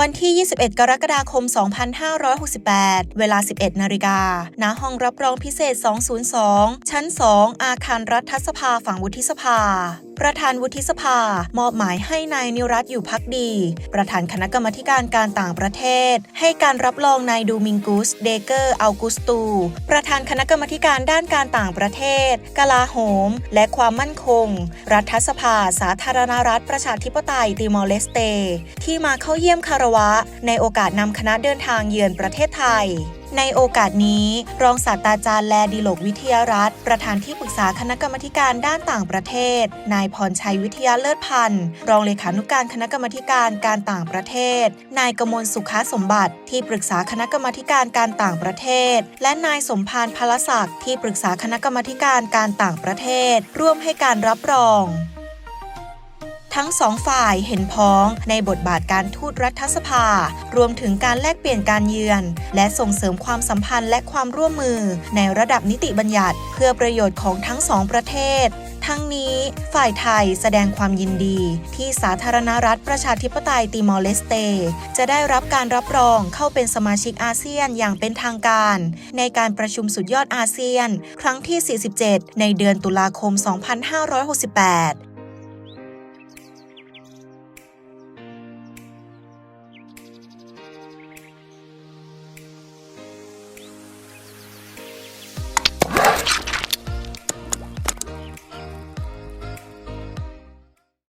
วันที่ 21 กรกฎาคม 2568 เวลา 11 นาฬิกา ณ ห้องรับรองพิเศษ 202 ชั้น 2 อาคารรัฐสภาฝั่งวุฒิสภา ประธานวุฒิสภา มอบหมายให้นายนิรัตอยู่พักดี ประธานคณะกรรมการการต่างประเทศ ให้การรับรองนายดูมิงกุส เดเกอร์อัลกุสตู ประธานคณะกรรมการด้านการต่างประเทศ กลาโหม และความมั่นคง รัฐสภา สาธารณรัฐประชาธิปไตยติมอร์เลสเต ที่มาเข้าเยี่ยมคารวะ ในโอกาสนำคณะเดินทางเยือนประเทศไทยในโอกาสนี้ รองศาสตราจารย์แลดิโลกวิทยารัฐ ประธานที่ปรึกษาคณะกรรมการด้านต่างประเทศ นายพรชัยวิทยาเลิศพันธ์ รองเลขานุการคณะกรรมการการต่างประเทศ นายกมลสุขาสมบัติ ที่ปรึกษาคณะกรรมการการต่างประเทศ และนายสมพานพลศักดิ์ที่ปรึกษาคณะกรรมการการต่างประเทศ ร่วมให้การรับรอง ทั้งสองฝ่ายเห็นพ้องในบทบาทการทูตรัฐสภา รวมถึงการแลกเปลี่ยนการเยือน และส่งเสริมความสัมพันธ์และความร่วมมือ ในระดับนิติบัญญัติ เพื่อประโยชน์ของทั้งสองประเทศทั้งนี้ฝ่ายไทยแสดงความยินดี ที่สาธารณรัฐประชาธิปไตยติมอร์เลสเต จะได้รับการรับรองเข้าเป็นสมาชิกอาเซียนอย่างเป็นทางการ ในการประชุมสุดยอดอาเซียน ครั้งที่ 47 ในเดือนตุลาคม 2568